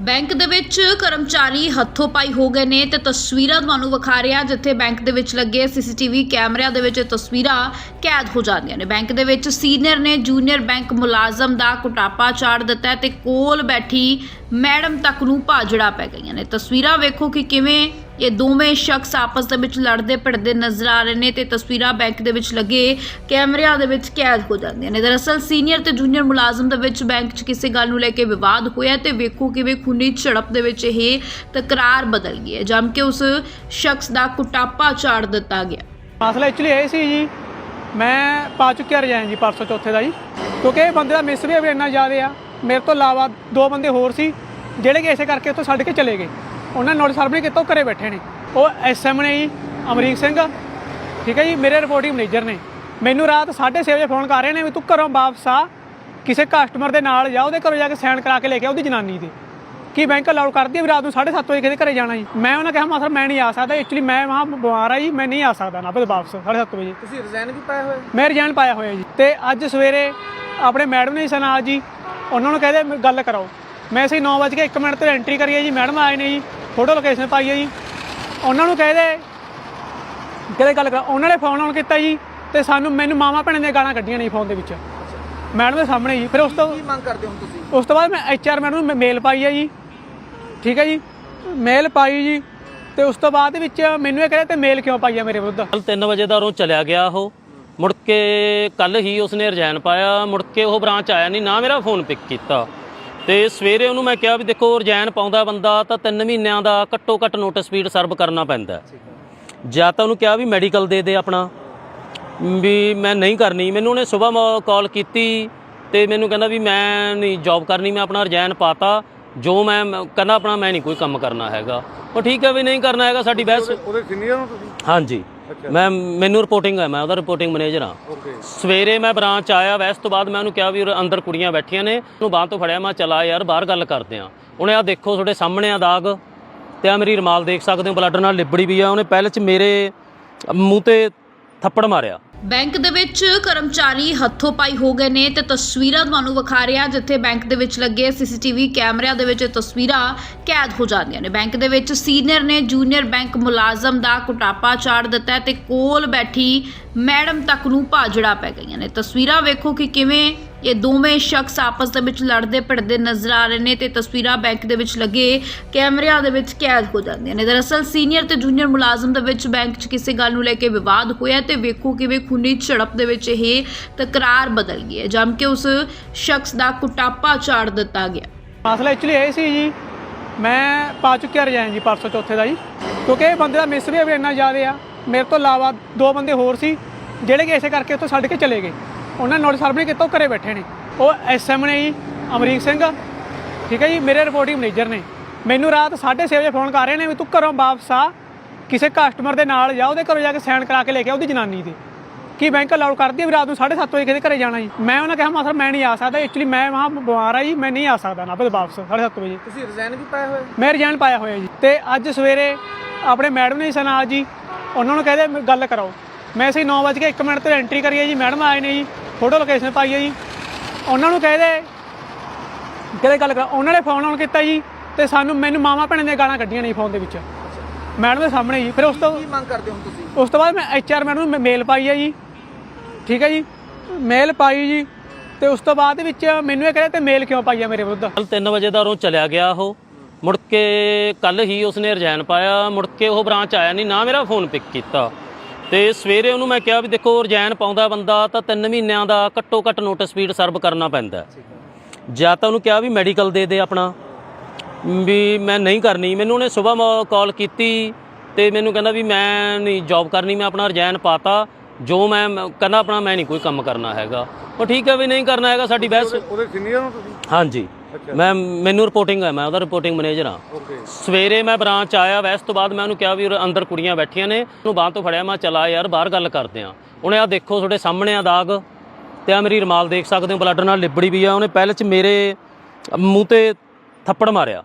Bank ਦੇ ਵਿੱਚ ਕਰਮਚਾਰੀ ਹੱਥੋਂ ਪਾਈ ਹੋ ਗਏ ਨੇ ਤੇ ਤਸਵੀਰਾਂ ਤੁਹਾਨੂੰ ਵਿਖਾ ਰਿਹਾ ਜਿੱਥੇ ਬੈਂਕ ਦੇ ਵਿੱਚ ਲੱਗੇ ਸੀਸੀਟੀਵੀ ਕੈਮਰਿਆਂ ਦੇ ਵਿੱਚ ਇਹ ਤਸਵੀਰਾਂ ਕੈਦ ਹੋ ਜਾਂਦੀਆਂ ਨੇ। ਬੈਂਕ ਦੇ ਵਿੱਚ ਸੀਨੀਅਰ ਨੇ ਜੂਨੀਅਰ ਬੈਂਕ ਮੁਲਾਜ਼ਮ ਦਾ ਕੁਟਾਪਾ ਚਾੜ ਦਿੱਤਾ ਹੈ ਤੇ ਕੋਲ ਬੈਠੀ ਮੈਡਮ ਤੱਕ ਨੂੰ ਭਾਜੜਾ ਪੈ ਗਈਆਂ ਨੇ। ਤਸਵੀਰਾਂ ਵੇਖੋ ਕਿ ਕਿਵੇਂ ਇਹ ਦੋਵੇਂ ਸ਼ਖਸ ਆਪਸ ਦੇ ਵਿੱਚ ਲੜਦੇ, ਭਿੜਦੇ ਨਜ਼ਰ ਆ ਰਹੇ ਨੇ ਤੇ ਤਸਵੀਰਾਂ ਬੈਂਕ ਦੇ ਵਿੱਚ ਲੱਗੇ ਕੈਮਰਿਆਂ ਦੇ ਵਿੱਚ ਕੈਦ ਹੋ ਜਾਂਦੀਆਂ ਨੇ। ਦਰਅਸਲ ਸੀਨੀਅਰ ਤੇ ਜੂਨੀਅਰ ਮੁਲਾਜ਼ਮ ਦੇ ਵਿੱਚ ਬੈਂਕ 'ਚ ਕਿਸੇ ਗੱਲ ਨੂੰ ਲੈ ਕੇ ਵਿਵਾਦ ਹੋਇਆ ਤੇ ਵੇਖੋ ਕਿਵੇਂ ਖੂਨੀ ਝੜਪ ਦੇ ਵਿੱਚ ਇਹ ਤਕਰਾਰ ਬਦਲ ਗਈ ਹੈ ਜਮ ਕੇ ਉਸ ਸ਼ਖਸ ਦਾ ਕੁਟਾਪਾ ਚਾੜ ਦਿੱਤਾ ਗਿਆ। ਮਸਲਾ ਐਕਚੁਅਲੀ ਇਹ ਸੀ ਜੀ, ਮੈਂ ਪਾ ਚੁੱਕਿਆ ਰਜਾਇਨ ਜੀ ਪਰਸੋਂ ਚੌਥੇ ਦਾ ਜੀ, ਕਿਉਂਕਿ ਇਹ ਬੰਦੇ ਦਾ ਮਿਸ ਵੀ ਇੰਨਾ ਜ਼ਿਆਦਾ ਆ, ਮੇਰੇ ਤੋਂ ਇਲਾਵਾ ਦੋ ਬੰਦੇ ਹੋਰ ਸੀ, ਜਿਹੜੇ ਕਿ ਇਸੇ ਕਰਕੇ ਉੱਥੋਂ ਛੱਡ ਕੇ ਚਲੇ ਗਏ। ਉਹਨਾਂ ਨੇ ਨੋਟਿਸ ਸਰਵ ਨਹੀਂ ਕੀਤਾ ਉਹ ਘਰੇ ਬੈਠੇ ਨੇ। ਉਹ ਐਸਐਮ ਨੇ ਜੀ ਅਮਰੀਕ ਸਿੰਘ ਠੀਕ ਹੈ ਜੀ ਮੇਰੇ ਰਿਪੋਰਟਿੰਗ ਮੈਨੇਜਰ ਨੇ। ਮੈਨੂੰ ਰਾਤ 6:30 ਵਜੇ ਫੋਨ ਕਰ ਰਹੇ ਨੇ ਵੀ ਤੂੰ ਘਰੋਂ ਵਾਪਸ ਆ ਕਿਸੇ ਕਸਟਮਰ ਦੇ ਨਾਲ ਜਾ ਉਹਦੇ ਘਰੋਂ ਜਾ ਕੇ ਸਾਈਨ ਕਰਾ ਕੇ ਲੈ ਕੇ ਉਹਦੀ ਜਨਾਨੀ ਦੇ। ਕੀ ਬੈਂਕ ਅਲਾਉਡ ਕਰਦੀ ਹੈ ਵੀ ਰਾਤ ਨੂੰ 7:30 ਵਜੇ ਕਿਤੇ ਘਰੇ ਜਾਣਾ ਜੀ? ਮੈਂ ਉਹਨਾਂ ਕਿਹਾ ਮਾ ਸਰ ਮੈਂ ਨਹੀਂ ਆ ਸਕਦਾ ਐਕਚੁਅਲੀ ਮੈਂ ਵਹਾਂ ਬਿਮਾਰ ਆ ਜੀ ਮੈਂ ਨਹੀਂ ਆ ਸਕਦਾ ਨਾ ਵਾਪਸ 7:30 ਵਜੇ। ਤੁਸੀਂ ਰਿਜ਼ਾਈਨ ਵੀ ਪਾਇਆ ਹੋਇਆ ਮੈਂ ਰਿਜ਼ਾਈਨ ਪਾਇਆ ਹੋਇਆ ਜੀ। ਤੇ ਅੱਜ ਸਵੇਰੇ ਆਪਣੇ ਮੈਡਮ ਨੇ ਸੀ ਨਾਲ ਜੀ ਉਹਨਾਂ ਨੂੰ ਕਹਦੇ ਗੱਲ ਕਰਾਓ। ਮੈਂ ਅਸੀਂ 9 ਵਜੇ 1 ਮਿੰਟ ਤੇ ਐਂਟਰੀ ਕਰੀ ਹੈ ਜੀ ਮੈਡਮ ਆਏ ਨੇ ਜੀ। ਫੋਟੋ ਲੋਕੇਸ਼ਨ ਪਾਈ ਹੈ ਜੀ। ਉਹਨਾਂ ਨੂੰ ਕਹਦੇ ਕਿਹਦੇ ਗੱਲ ਕਰਾ ਉਹਨਾਂ ਨੇ ਫੋਨ ਆਨ ਕੀਤਾ ਜੀ ਤੇ ਸਾਨੂੰ ਮੈਨੂੰ ਮਾਮਾ ਭੈਣਾਂ ਦੀਆਂ ਗਾਲਾਂ ਕੱਢੀਆਂ ਨੇ ਫੋਨ ਦੇ ਵਿੱਚ। ਮੈਡਮ ਦੇ ਸਾਹਮਣੇ ਜੀ। ਫਿਰ ਉਸ ਤੋਂ ਕੀ ਮੰਗ ਕਰਦੇ ਹੋ ਤੁਸੀਂ? ਉਸ ਤੋਂ ਬਾਅਦ ਮੈਂ ਐਚਆਰ ਮੈਡਮ ਨੂੰ ਮੇਲ ਪਾਈ ਹੈ ਜੀ। ਠੀਕ ਹੈ ਜੀ। ਮੇਲ ਪਾਈ ਜੀ। ਤੇ ਉਸ ਤੋਂ ਬਾਅਦ ਵਿੱਚ ਮੈਨੂੰ ਇਹ ਕਹਿੰਦੇ ਤੇ ਮੇਲ ਕਿਉਂ ਪਾਈ ਹੈ ਮੇਰੇ ਵਿਰੁੱਧ? ਕੱਲ 3 ਵਜੇ ਦਾ ਉਹ ਚਲਿਆ ਗਿਆ ਉਹ। ਮੁੜ ਕੇ ਕੱਲ ਹੀ ਉਸਨੇ ਰਿਜ਼ਾਈਨ ਪਾਇਆ। ਮੁੜ ਕੇ ਉਹ ਬ੍ਰਾਂਚ ਆਇਆ ਨਹੀਂ ਨਾ ਮੇਰਾ ਫੋਨ ਪਿਕ ਕੀਤਾ। ਤੇ ਸਵੇਰੇ ਉਹਨੂੰ ਮੈਂ ਕਿਹਾ ਵੀ ਦੇਖੋ ਰਿਜ਼ਾਈਨ ਪਾਉਂਦਾ ਬੰਦਾ ਤਾਂ 3 ਮਹੀਨਿਆਂ ਦਾ ਘੱਟੋ ਘੱਟ ਨੋਟਿਸ ਸਪੀਡ ਸਰਵ ਕਰਨਾ ਪੈਂਦਾ। ਜਾਂ ਤਾਂ ਉਹਨੂੰ ਕਿਹਾ ਵੀ ਮੈਡੀਕਲ ਦੇ ਦੇ ਆਪਣਾ ਵੀ ਮੈਂ ਨਹੀਂ ਕਰਨੀ। ਮੈਨੂੰ ਉਹਨੇ ਸਵੇਰ ਕਾਲ ਕੀਤੀ ਤੇ ਮੈਨੂੰ ਕਹਿੰਦਾ ਵੀ ਮੈਂ ਨਹੀਂ ਜੌਬ ਕਰਨੀ ਮੈਂ ਆਪਣਾ ਰਿਜ਼ਾਈਨ ਪਾਤਾ। ਜੋ ਮੈਂ ਮੈਂ- ਕਹਿੰਦਾ ਆਪਣਾ ਮੈਂ ਨਹੀਂ ਕੋਈ ਕੰਮ ਕਰਨਾ ਹੈਗਾ। ਉਹ ਠੀਕ ਹੈ ਵੀ ਨਹੀਂ ਕਰਨਾ ਹੈਗਾ ਸਾਡੀ ਬਹਿਸ ਉਹਦੇ ਸੀਨੀਅਰ ਹੋ ਤੁਸੀਂ? ਹਾਂਜੀ। ਮੈਂ ਮੈਨੂੰ ਰਿਪੋਰਟਿੰਗ ਹੈ ਮੈਂ ਉਹਦਾ ਰਿਪੋਰਟਿੰਗ ਮੈਨੇਜਰ ਹਾਂ। ਓਕੇ ਸਵੇਰੇ ਮੈਂ ਬ੍ਰਾਂਚ ਆਇਆ ਵੈਸ ਤੋਂ ਬਾਅਦ ਮੈਂ ਉਹਨੂੰ ਕਿਹਾ ਵੀ ਉਰੇ ਅੰਦਰ ਕੁੜੀਆਂ ਬੈਠੀਆਂ ਨੇ ਉਹਨੂੰ ਬਾਂਹ ਤੋਂ ਫੜਿਆ ਮੈਂ ਚਲਾ ਯਾਰ ਬਾਹਰ ਗੱਲ ਕਰਦੇ ਆ ਉਹਨੇ ਆ ਦੇਖੋ ਤੁਹਾਡੇ ਸਾਹਮਣੇ ਆ ਦਾਗ ਤੇ ਆ ਮੇਰੀ ਰਮਾਲ ਦੇਖ ਸਕਦੇ ਹੋ ਬਲੱਡ ਨਾਲ ਲਿਬੜੀ ਵੀ ਆ ਉਹਨੇ ਪਹਿਲੇ ਚ ਮੇਰੇ ਮੂੰਹ ਤੇ ਥੱਪੜ ਮਾਰਿਆ। ਬੈਂਕ ਦੇ ਵਿੱਚ ਕਰਮਚਾਰੀ ਹੱਥੋਂ ਪਾਈ ਹੋ ਗਏ ਨੇ ਤੇ ਤਸਵੀਰਾਂ ਤੁਹਾਨੂੰ ਵਿਖਾ ਰਿਹਾ, ਜਿੱਥੇ ਬੈਂਕ ਦੇ ਵਿੱਚ ਲੱਗੇ ਸੀਸੀਟੀਵੀ ਕੈਮਰਿਆਂ ਦੇ ਵਿੱਚ ਇਹ ਤਸਵੀਰਾਂ ਕੈਦ ਹੋ ਜਾਂਦੀਆਂ ਨੇ। ਬੈਂਕ ਦੇ ਵਿੱਚ ਸੀਨੀਅਰ ਨੇ ਜੂਨੀਅਰ ਬੈਂਕ ਮੁਲਾਜ਼ਮ ਦਾ ਕੁਟਾਪਾ ਚਾੜ ਦਿੱਤਾ ਹੈ ਤੇ ਕੋਲ ਬੈਠੀ ਮੈਡਮ ਤੱਕ ਨੂੰ ਭਾਜੜਾ ਪੈ ਗਈਆਂ ਨੇ। ਤਸਵੀਰਾਂ ਵੇਖੋ ਕਿ ਕਿਵੇਂ ਇਹ ਦੋਵੇਂ ਸ਼ਖਸ ਆਪਸ ਦੇ ਵਿੱਚ ਲੜਦੇ ਭਿੜਦੇ ਨਜ਼ਰ ਆ ਰਹੇ ਨੇ ਤੇ ਤਸਵੀਰਾਂ ਬੈਂਕ ਦੇ ਵਿੱਚ ਲੱਗੇ ਕੈਮਰਿਆਂ ਦੇ ਵਿੱਚ ਕੈਦ ਹੋ ਜਾਂਦੀਆਂ ਨੇ। ਦਰਅਸਲ ਸੀਨੀਅਰ ਤੇ ਜੂਨੀਅਰ ਮੁਲਾਜ਼ਮ ਦੇ ਵਿੱਚ ਬੈਂਕ 'ਚ ਕਿਸੇ ਗੱਲ ਨੂੰ ਲੈ ਕੇ ਵਿਵਾਦ ਹੋਇਆ ਤੇ ਵੇਖੋ ਕਿਵੇਂ ਖੂਨੀ ਝੜਪ ਦੇ ਵਿੱਚ ਇਹ ਤਕਰਾਰ ਬਦਲ ਗਈ ਹੈ, ਜਮ ਕੇ ਉਸ ਸ਼ਖਸ ਦਾ ਕੁਟਾਪਾ ਚਾੜ ਦਿੱਤਾ ਗਿਆ। ਮਸਲਾ ਐਕਚੁਅਲੀ ਇਹ ਸੀ ਜੀ, ਮੈਂ ਪਾ ਚੁੱਕਿਆ ਰਜਾਇਨ ਜੀ ਪਰਸੋਂ ਚੌਥੇ ਦਾ ਜੀ। ਕਿਉਂਕਿ ਇਹ ਬੰਦੇ ਦਾ ਮਿਸਬੀਹੇਵ ਇੰਨਾ ਜ਼ਿਆਦਾ ਆ, ਮੇਰੇ ਤੋਂ ਇਲਾਵਾ ਦੋ ਬੰਦੇ ਹੋਰ ਸੀ, ਜਿਹੜੇ ਕਿ ਇਸੇ ਕਰਕੇ ਉੱਥੋਂ ਛੱਡ ਕੇ ਚਲੇ ਗਏ। ਉਹਨਾਂ ਨੇ ਨੋਟਿਸ ਸਰਵ ਨਹੀਂ ਕੀਤਾ ਉਹ ਘਰੇ ਬੈਠੇ ਨੇ। ਉਹ ਐਸਐਮ ਨੇ ਜੀ ਅਮਰੀਕ ਸਿੰਘ ਠੀਕ ਹੈ ਜੀ ਮੇਰੇ ਰਿਪੋਰਟਿੰਗ ਮੈਨੇਜਰ ਨੇ। ਮੈਨੂੰ ਰਾਤ 6:30 ਵਜੇ ਫੋਨ ਕਰ ਰਹੇ ਨੇ ਵੀ ਤੂੰ ਘਰੋਂ ਵਾਪਸ ਆ ਕਿਸੇ ਕਸਟਮਰ ਦੇ ਨਾਲ ਜਾ ਉਹਦੇ ਘਰੋਂ ਜਾ ਕੇ ਸਾਈਨ ਕਰਾ ਕੇ ਲੈ ਕੇ ਉਹਦੀ ਜਨਾਨੀ ਦੇ। ਕੀ ਬੈਂਕ ਅਲਾਉਡ ਕਰਦੀ ਹੈ ਵੀ ਰਾਤ ਨੂੰ 7:30 ਵਜੇ ਕਿਤੇ ਘਰੇ ਜਾਣਾ ਜੀ? ਮੈਂ ਉਹਨਾਂ ਕਿਹਾ ਮਾ ਸਰ ਮੈਂ ਨਹੀਂ ਆ ਸਕਦਾ ਐਕਚੁਅਲੀ ਮੈਂ ਵਹਾਂ ਬਿਮਾਰ ਆ ਜੀ ਮੈਂ ਨਹੀਂ ਆ ਸਕਦਾ ਨਾ ਵਾਪਸ 7:30 ਵਜੇ। ਤੁਸੀਂ ਰਿਜ਼ਾਈਨ ਵੀ ਪਾਇਆ ਹੋਇਆ? ਮੈਂ ਰਿਜ਼ਾਈਨ ਪਾਇਆ ਹੋਇਆ ਜੀ। ਤੇ ਅੱਜ ਸਵੇਰੇ ਆਪਣੇ ਮੈਡਮ ਨੇ ਸੀ ਨਾਲ ਜੀ ਉਹਨਾਂ ਨੂੰ ਕਹਦੇ ਗੱਲ ਕਰਾਓ। ਮੈਂ ਅਸੀਂ 9 ਵਜੇ 1 ਮਿੰਟ ਤੇ ਐਂਟਰੀ ਕਰੀ ਹੈ ਜੀ ਮੈਡਮ ਆਏ ਨੇ ਜੀ। ਫੋਟੋ ਲੋਕੇਸ਼ਨ ਪਾਈ ਹੈ ਜੀ। ਉਹਨਾਂ ਨੂੰ ਕਹਦੇ ਕਿਹਦੇ ਗੱਲ ਕਰਾ? ਉਹਨਾਂ ਨੇ ਫੋਨ ਆਨ ਕੀਤਾ ਜੀ ਤੇ ਸਾਨੂੰ ਮੈਨੂੰ ਮਾਮਾ ਭੈਣਾਂ ਦੀਆਂ ਗਾਲਾਂ ਕੱਢੀਆਂ ਨੇ ਫੋਨ ਦੇ ਵਿੱਚ। ਮੈਡਮ ਦੇ ਸਾਹਮਣੇ ਜੀ। ਫਿਰ ਉਸ ਤੋਂ ਕੀ ਮੰਗ ਕਰਦੇ ਹੋ ਤੁਸੀਂ? ਉਸ ਤੋਂ ਬਾਅਦ ਮੈਂ ਐਚਆਰ ਮੈਡਮ ਨੂੰ ਮੇਲ ਪਾਈ ਹੈ ਜੀ। ਠੀਕ ਹੈ ਜੀ? ਮੇਲ ਪਾਈ ਜੀ ਤੇ ਉਸ ਤੋਂ ਬਾਅਦ ਵਿੱਚ ਮੈਨੂੰ ਇਹ ਕਹਿੰਦੇ ਤੇ ਮੇਲ ਕਿਉਂ ਪਾਈ ਹੈ ਮੇਰੇ ਵਿਰੁੱਧ? ਕੱਲ 3 ਵਜੇ ਦਾ ਉਹ ਚਲਿਆ ਗਿਆ ਉਹ। ਮੁੜ ਕੇ ਕੱਲ ਹੀ ਉਸਨੇ ਰਿਜ਼ਾਈਨ ਪਾਇਆ। ਮੁੜ ਕੇ ਉਹ ਬ੍ਰਾਂਚ ਆਇਆ ਨਹੀਂ ਨਾ ਮੇਰਾ ਫੋਨ ਪਿਕ ਕੀਤਾ। ਤੇ ਸਵੇਰੇ ਉਹਨੂੰ ਮੈਂ ਕਿਹਾ ਵੀ ਦੇਖੋ ਰਿਜ਼ਾਈਨ ਪਾਉਂਦਾ ਬੰਦਾ ਤਾਂ 3 ਮਹੀਨਿਆਂ ਦਾ ਘੱਟੋ ਘੱਟ ਨੋਟਿਸ ਸਪੀਡ ਸਰਵ ਕਰਨਾ ਪੈਂਦਾ। ਜਾਂ ਤਾਂ ਉਹਨੂੰ ਕਿਹਾ ਵੀ ਮੈਡੀਕਲ ਦੇ ਦੇ ਆਪਣਾ ਵੀ ਮੈਂ ਨਹੀਂ ਕਰਨੀ। ਮੈਨੂੰ ਉਹਨੇ ਸਵੇਰ ਕਾਲ ਕੀਤੀ ਤੇ ਮੈਨੂੰ ਕਹਿੰਦਾ ਵੀ ਮੈਂ ਨਹੀਂ ਜੌਬ ਕਰਨੀ ਮੈਂ ਆਪਣਾ ਰਿਜ਼ਾਈਨ ਪਾਤਾ। ਜੋ ਮੈਂ ਮੈਂ- ਕਹਿੰਦਾ ਆਪਣਾ ਮੈਂ ਨਹੀਂ ਕੋਈ ਕੰਮ ਕਰਨਾ ਹੈਗਾ। ਉਹ ਠੀਕ ਹੈ ਵੀ ਨਹੀਂ ਕਰਨਾ ਹੈਗਾ ਸਾਡੀ ਬਹਿਸ ਉਹਦੇ ਸੀਨੀਅਰ ਹੋ ਤੁਸੀਂ? ਹਾਂਜੀ। ਮੈਂ ਮੈਨੂੰ ਰਿਪੋਰਟਿੰਗ ਹੈ ਮੈਂ ਉਹਦਾ ਰਿਪੋਰਟਿੰਗ ਮੈਨੇਜਰ ਹਾਂ। ਓਕੇ ਸਵੇਰੇ ਮੈਂ ਬ੍ਰਾਂਚ ਆਇਆ ਵੈਸ ਤੋਂ ਬਾਅਦ ਮੈਂ ਉਹਨੂੰ ਕਿਹਾ ਵੀ ਉਰੇ ਅੰਦਰ ਕੁੜੀਆਂ ਬੈਠੀਆਂ ਨੇ ਉਹਨੂੰ ਬਾਂਹ ਤੋਂ ਫੜਿਆ ਮੈਂ ਚਲਾ ਯਾਰ ਬਾਹਰ ਗੱਲ ਕਰਦੇ ਆ ਉਹਨੇ ਆ ਦੇਖੋ ਤੁਹਾਡੇ ਸਾਹਮਣੇ ਆ ਦਾਗ ਤੇ ਆ ਮੇਰੀ ਰਮਾਲ ਦੇਖ ਸਕਦੇ ਹੋ ਬਲੱਡ ਨਾਲ ਲਿਬੜੀ ਵੀ ਆ ਉਹਨੇ ਪਹਿਲੇ ਚ ਮੇਰੇ ਮੂੰਹ ਤੇ ਥੱਪੜ ਮਾਰਿਆ।